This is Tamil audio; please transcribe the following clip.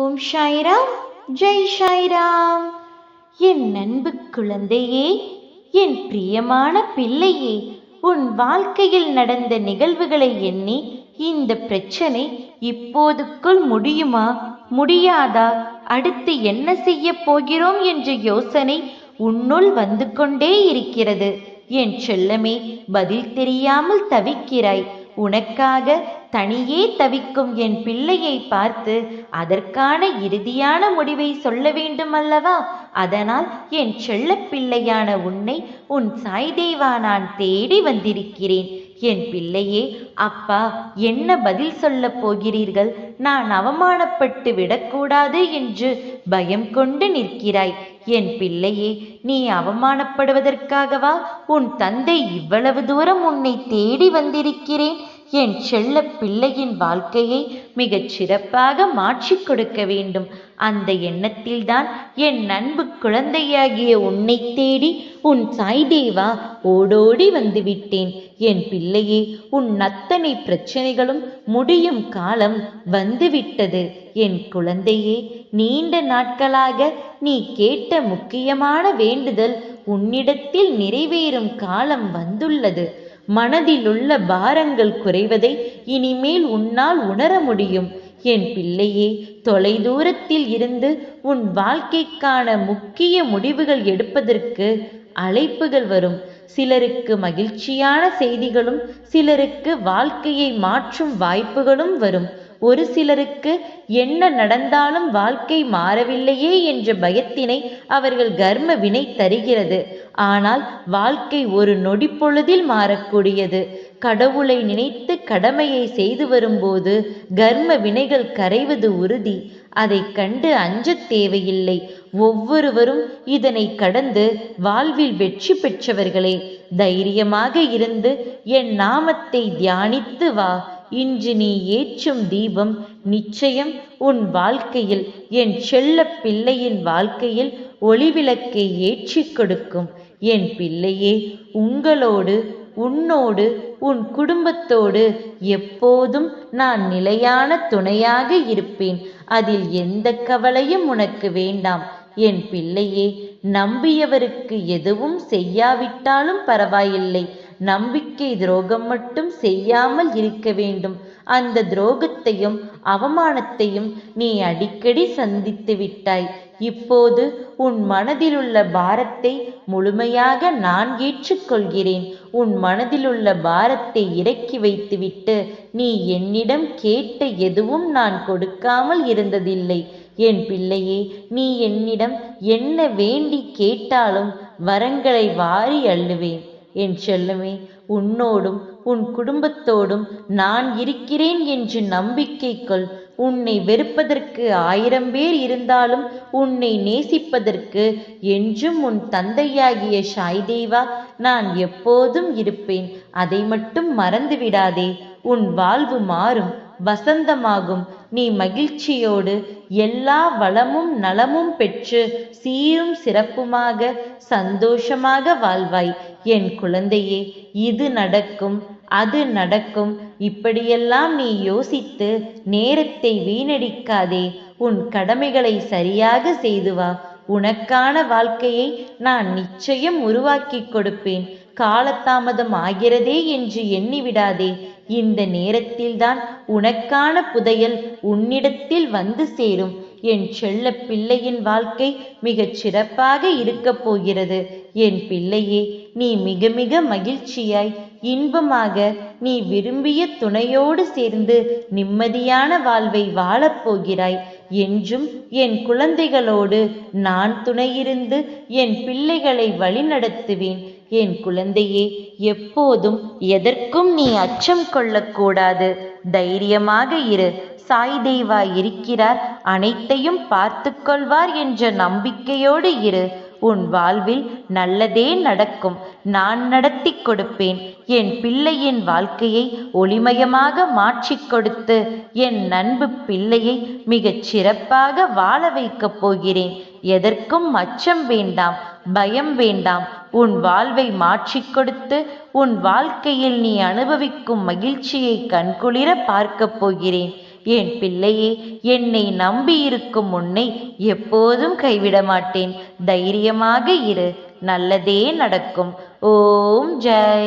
ஓம் ஷாயிராம் ஜெய் சாய்ராம். என் அன்பு குழந்தையே என் பிரியமான பிள்ளையே உன் வாழ்க்கையில் நடந்த நிகழ்வுகளை எண்ணி இந்த பிரச்சனை இப்போதுக்குள் முடியுமா? முடியாதா? அடுத்து என்ன செய்ய போகிறோம் என்ற யோசனை உன்னுள் வந்து கொண்டே இருக்கிறது. என் செல்லமே பதில் தெரியாமல் தவிக்கிறாய். உனக்காக தனியே தவிக்கும் என் பிள்ளையை பார்த்து அதற்கான இறுதியான முடிவை சொல்ல வேண்டும் அல்லவா அதனால் என் செல்ல பிள்ளையான உன்னை உன் சாய்தேவா நான் தேடி வந்திருக்கிறேன். என் பிள்ளையே அப்பா என்ன பதில் சொல்லப் போகிறீர்கள்? நான் அவமானப்பட்டு விடக்கூடாது என்று பயம் கொண்டு நிற்கிறாய். என் பிள்ளையே நீ அவமானப்படுவதற்காகவா? உன் தந்தை இவ்வளவு தூரம் உன்னை தேடி வந்திருக்கிறேன். என் செல்ல பிள்ளையின் வாழ்க்கையை மிகச் சிறப்பாக மாற்றிக் கொடுக்க வேண்டும். அந்த எண்ணத்தில்தான் என் அன்பு குழந்தையாகிய உன்னை தேடி உன் சாய்தேவா ஓடோடி வந்துவிட்டேன். என் பிள்ளையே உன் அத்தனை பிரச்சனைகளும் முடியும் காலம் வந்துவிட்டது. என் குழந்தையே நீண்ட நாட்களாக நீ கேட்ட முக்கியமான வேண்டுதல் உன்னிடத்தில் நிறைவேறும் காலம் வந்துள்ளது. மனதிலுள்ள பாரங்கள் குறைவதை இனிமேல் உன்னால் உணர முடியும். என் பிள்ளையே தொலைதூரத்தில் இருந்து உன் வாழ்க்கைக்கான முக்கிய முடிவுகள் எடுப்பதற்கு அழைப்புகள் வரும். சிலருக்கு மகிழ்ச்சியான செய்திகளும் சிலருக்கு வாழ்க்கையை மாற்றும் வாய்ப்புகளும் வரும். ஒரு சிலருக்கு என்ன நடந்தாலும் வாழ்க்கை மாறவில்லையே என்ற பயத்தினை அவர்கள் கர்ம வினை தருகிறது. ஆனால் வாழ்க்கை ஒரு நொடி பொழுதில் மாறக்கூடியது. கடவுளை நினைத்து கடமையை செய்து வரும்போது கர்ம வினைகள் கரைவது உறுதி. அதை கண்டு அஞ்சத் தேவையில்லை. ஒவ்வொருவரும் இதனை கடந்து வாழ்வில் வெற்றி பெற்றவர்களே தைரியமாக இருந்து என் நாமத்தை தியானித்து வா. இன்று நீ ஏற்றும் தீபம் நிச்சயம் உன் வாழ்க்கையில் என் செல்ல பிள்ளையின் வாழ்க்கையில் ஒளிவிளக்கை ஏற்றிக் கொடுக்கும். என் பிள்ளையே உங்களோடு உன்னோடு உன் குடும்பத்தோடு எப்போதும் நான் நிலையான துணையாக இருப்பேன். அதில் எந்த கவலையும் உனக்கு வேண்டாம். என் பிள்ளையே நம்பியவருக்கு எதுவும் செய்யாவிட்டாலும் பரவாயில்லை. நம்பிக்கை துரோகம் மட்டும் செய்யாமல் இருக்க வேண்டும். அந்த துரோகத்தையும் அவமானத்தையும் நீ அடிக்கடி சந்தித்து விட்டாய். இப்போது உன் மனதிலுள்ள பாரத்தை முழுமையாக நான் ஏற்றுக்கொள்கிறேன். உன் மனதிலுள்ள பாரத்தை இறக்கி வைத்துவிட்டு நீ என்னிடம் கேட்ட எதுவும் நான் கொடுக்காமல் இருந்ததில்லை. என் பிள்ளையே நீ என்னிடம் என்ன வேண்டி கேட்டாலும் வரங்களை வாரி அள்ளுவேன். என் செல்லமே உன்னோடும் உன் குடும்பத்தோடும் நான் இருக்கிறேன் என்று நம்பிக்கை கொள். உன்னை வெறுப்பதற்கு ஆயிரம் பேர் இருந்தாலும் உன்னை நேசிப்பதற்கு என்றும் உன் தந்தையாகிய ஷாய்தேவா நான் எப்போதும் இருப்பேன். அதை மட்டும் மறந்து விடாதே உன் வாழ்வு மாறும். வசந்தமாகும். நீ மகிழ்ச்சியோடு எல்லா வளமும் நலமும் பெற்று சீரும் சிறப்புமாக சந்தோஷமாக வாழ்வாய். என் குழந்தையே இது நடக்கும் அது நடக்கும். இப்படியெல்லாம் நீ யோசித்து நேரத்தை வீணடிக்காதே. உன் கடமைகளை சரியாக செய்து வா. உனக்கான வாழ்க்கையை நான் நிச்சயம் உருவாக்கி கொடுப்பேன். காலதாமதம் ஆகிறதே என்று எண்ணிவிடாதே இந்த நேரத்தில்தான் உனக்கான புதையல் உன்னிடத்தில் வந்து சேரும். என் செல்ல பிள்ளையின் வாழ்க்கை மிகச் சிறப்பாக இருக்கப் போகிறது. என் பிள்ளையே நீ மிக மிக மகிழ்ச்சியாய். இன்பமாக நீ விரும்பிய துணையோடு சேர்ந்து நிம்மதியான வாழ்வை வாழப்போகிறாய் என்றும் என் குழந்தைகளோடு நான் துணையிருந்து என் பிள்ளைகளை வழிநடத்துவேன். என் குழந்தையே எப்போதும் எதற்கும் நீ அச்சம் கொள்ளக்கூடாது. தைரியமாக இரு. சாய் தேவா இருக்கிறார். அனைத்தையும் பார்த்து கொள்வார் என்ற நம்பிக்கையோடு இரு. உன் வாழ்வில் நல்லதே நடக்கும். நான் நடத்தி கொடுப்பேன். என் பிள்ளையின் வாழ்க்கையை ஒளிமயமாக மாற்றிக் கொடுத்து என் நண்பு பிள்ளையை மிகச் சிறப்பாக வாழ வைக்கப் போகிறேன். எதற்கும் அச்சம் வேண்டாம் பயம் வேண்டாம். உன் வாழ்வை மாற்றிக் கொடுத்து உன் வாழ்க்கையில் நீ அனுபவிக்கும் மகிழ்ச்சியை கண்குளிர பார்க்கப் போகிறேன். என் பிள்ளையே என்னை நம்பியிருக்கும் உன்னை எப்போதும் கைவிட மாட்டேன். தைரியமாக இரு நல்லதே நடக்கும். ஓம் ஜெய்.